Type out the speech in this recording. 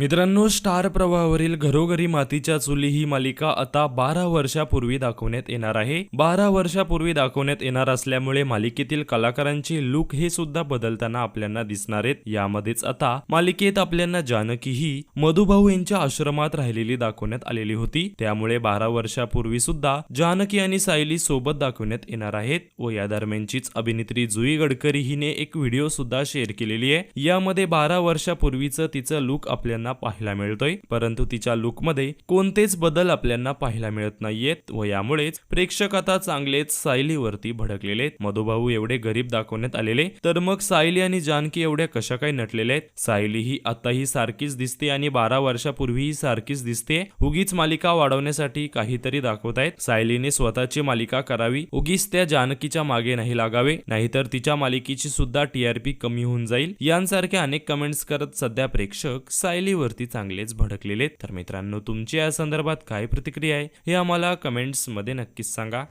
मित्रांनो स्टार प्रवाहावरील घरोघरी मातीच्या चुली ही मालिका आता बारा वर्षापूर्वी दाखवण्यात येणार आहे. बारा वर्षापूर्वी दाखवण्यात येणार असल्यामुळे मालिकेतील कलाकारांचे लुक हे सुद्धा बदलताना आपल्याला दिसणार आहेत. यामध्येच आता मालिकेत आपल्याला जानकी ही मधुभाऊ यांच्या आश्रमात राहिलेली दाखवण्यात आलेली होती. त्यामुळे बारा वर्षापूर्वी सुद्धा जानकी आणि सायली सोबत दाखवण्यात येणार आहेत. व या दरम्यानचीच अभिनेत्री जुई गडकरी हिने एक व्हिडिओ सुद्धा शेअर केलेली आहे. यामध्ये बारा वर्षापूर्वीचं तिचं लुक आपल्याला पाहायला मिळतोय. परंतु तिच्या लुकमध्ये कोणतेच बदल आपल्याला पाहायला मिळत नाहीयेत व यामुळेच प्रेक्षक आता चांगलेच सायलीवरती भडकलेले मधुभाऊ एवढे गरीब दाखवण्यात आलेले तर मग सायली आणि जानकी एवढ्या कशा काय नटलेल्या आहेत? सायली ही आताही सारखीच दिसते आणि बारा वर्षापूर्वीही सारखीच दिसते. उगीच मालिका वाढवण्यासाठी काहीतरी दाखवत आहेत. सायलीने स्वतःची मालिका करावी. उगीच त्या जानकीच्या मागे नाही लागावे. नाहीतर तिच्या मालिकेची सुद्धा टीआरपी कमी होऊन जाईल. यांसारख्या अनेक कमेंट्स करत सध्या प्रेक्षक सायली वरती चांगलेच भडकलेले आहेत. तर मित्रांनो तुमची या संदर्भात काय प्रतिक्रिया आहे हे आम्हाला कमेंट्समध्ये नक्कीच सांगा